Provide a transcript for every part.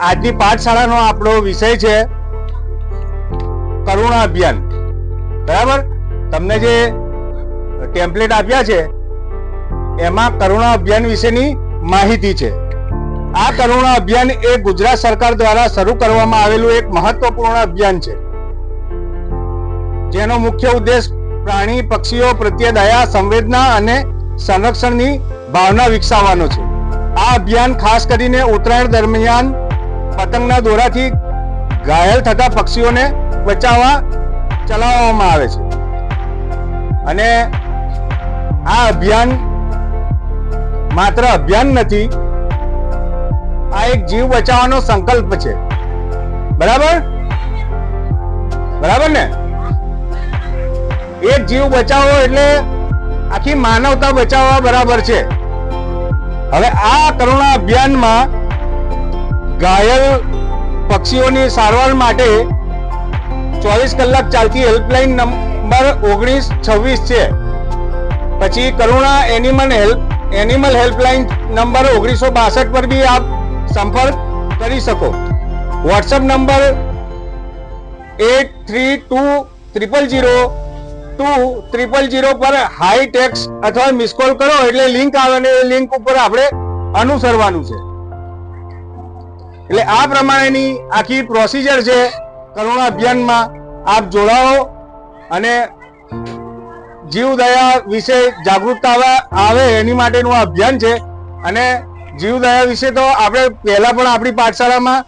આજની પાઠશાળાનો આપણો વિષય છે કરુણા અભિયાન. બરાબર? તમને જે ટેમ્પલેટ આપ્યા છે, એમાં કરુણા અભિયાન વિશેની માહિતી છે. આ કરુણા અભિયાન એ ગુજરાત સરકાર દ્વારા શરૂ કરવામાં આવેલું એક મહત્વપૂર્ણ અભિયાન છે. જેનો મુખ્ય ઉદ્દેશ પ્રાણી પક્ષીઓ પ્રત્યે દયા, સંવેદના અને સંરક્ષણની ભાવના વિકસાવવાનો છે. આ અભિયાન ખાસ કરીને ઉત્તરાયણ દરમિયાન પતંગના દોરાથી ઘાયલ થતા પક્ષીઓને બચાવવા ચલાવવામાં આવે છે. અને આ અભિયાન માત્ર અભિયાન નથી, આ એક જીવ બચાવવાનો સંકલ્પ છે. બરાબર? બરાબર ને? એક જીવ બચાવો એટલે આખી માનવતા બચાવવા બરાબર છે. હવે આ કરુણા અભિયાનમાં ઘાયલ પક્ષીઓની સારવાર માટે ચોવીસ કલાક ચાલતી હેલ્પલાઇન નંબર ઓગણીસ છવ્વીસ છે. પછી Karuna animal help, animal helpline number ઓગણીસો બાસઠ પર બી આપ સંપર્ક કરી શકો. WhatsApp number eight three two triple zero two triple zero પર હાઈ ટેક્સ અથવા મિસકોલ કરો એટલે લિંક આવે ને એ લિંક ઉપર આપણે અનુસરવાનું છે. એટલે આ પ્રમાણેની આખી પ્રોસિજર છે કરુણા અભિયાનમાં. આપ જોડાઓ અને જીવદયા વિશે જાગૃતતા આવે- એની માટેનું આ અભિયાન છે. અને જીવદયા વિશે તો આપણે પહેલા પણ આપણી પાઠશાળામાં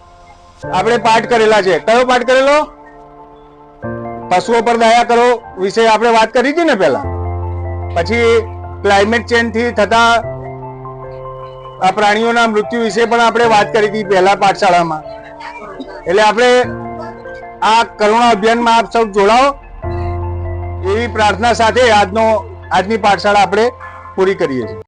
આપણે પાઠ કરેલા છે. કયો પાઠ કરેલો? પશુઓ પર દયા કરો વિશે આપણે વાત કરી હતી ને પહેલા? પછી ક્લાઇમેટ ચેન્જથી થતા આ પ્રાણીઓના મૃત્યુ વિશે પણ આપણે વાત કરી હતી પહેલા પાઠશાળામાં. એટલે આપણે આ કરુણા અભિયાનમાં આપ સૌ જોડાઓ. એવી પ્રાર્થના સાથે આજનો, આજની પાઠશાળા આપણે પૂરી કરીએ છીએ.